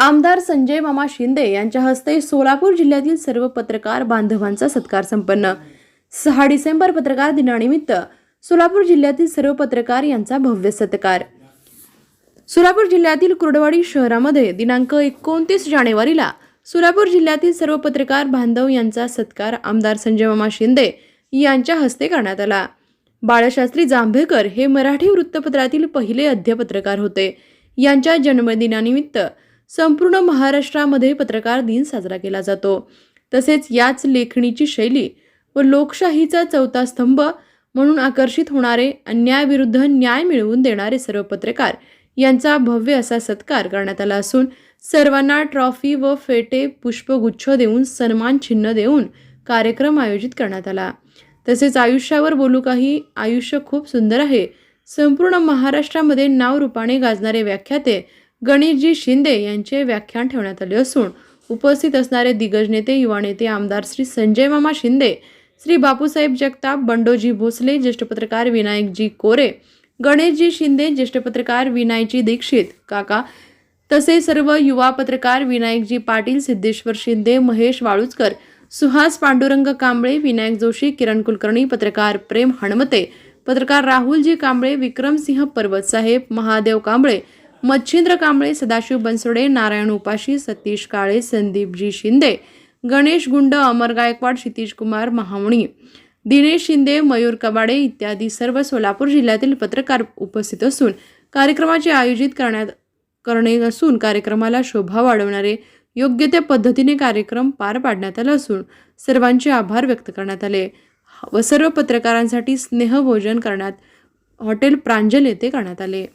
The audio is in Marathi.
आमदार संजय मामा शिंदे यांच्या हस्ते सोलापूर जिल्ह्यातील सर्व पत्रकार बांधवांचा सत्कार संपन्न. सहा डिसेंबर पत्रकार दिनानिमित्त सोलापूर जिल्ह्यातील सर्व पत्रकार यांचा भव्य सत्कार. सोलापूर जिल्ह्यातील कुर्डवाडी शहरामध्ये दिनांक एकोणतीस जानेवारीला सोलापूर जिल्ह्यातील सर्व पत्रकार बांधव यांचा सत्कार आमदार संजय मामा शिंदे यांच्या हस्ते करण्यात आला. बाळशास्त्री जांभेकर हे मराठी वृत्तपत्रातील पहिले अध्यपत्रकार होते. यांच्या जन्मदिनानिमित्त संपूर्ण महाराष्ट्रामध्ये पत्रकार दिन साजरा केला जातो. तसेच याच लेखणीची शैली व लोकशाहीचा चौथा स्तंभ म्हणून आकर्षित होणारे अन्यायाविरुद्ध न्याय मिळवून देणारे सर्व पत्रकार यांचा भव्य असा सत्कार करण्यात आला असून सर्वांना ट्रॉफी व फेटे पुष्पगुच्छ देऊन सन्मान चिन्ह देऊन कार्यक्रम आयोजित करण्यात आला. तसेच आयुष्यावर बोलू काही आयुष्य खूप सुंदर आहे. संपूर्ण महाराष्ट्रामध्ये नाव रूपाने गाजणारे व्याख्याते गणेशजी शिंदे यांचे व्याख्यान ठेवण्यात आले असून उपस्थित असणारे दिग्गज नेते युवा नेते आमदार श्री संजय मामा शिंदे श्री बापूसाहेब जगताप बंडोजी भोसले ज्येष्ठ पत्रकार विनायकजी कोरे गणेशजी शिंदे ज्येष्ठ पत्रकार विनायकजी दीक्षित काका तसे सर्व युवा पत्रकार विनायकजी पाटील सिद्धेश्वर शिंदे महेश वाळुजकर सुहास पांडुरंग कांबळे विनायक जोशी किरण कुलकर्णी पत्रकार प्रेम हणमते पत्रकार राहुलजी कांबळे विक्रमसिंह पर्वतसाहेब महादेव कांबळे मच्छिंद्र कांबळे सदाशिव बनसोडे नारायण उपाशी सतीश काळे संदीपजी शिंदे गणेश गुंड अमर गायकवाड क्षितिश कुमार महामणी दिनेश शिंदे मयूर कबाडे इत्यादी सर्व सोलापूर जिल्ह्यातील पत्रकार उपस्थित असून कार्यक्रमाचे आयोजित करण्यात करणे असून कार्यक्रमाला शोभा वाढवणारे योग्य त्या पद्धतीने कार्यक्रम पार पाडण्यात आला असून सर्वांचे आभार व्यक्त करण्यात आले. व सर्व पत्रकारांसाठी स्नेहभोजन करण्यात हॉटेल प्रांजल येथे करण्यात आले.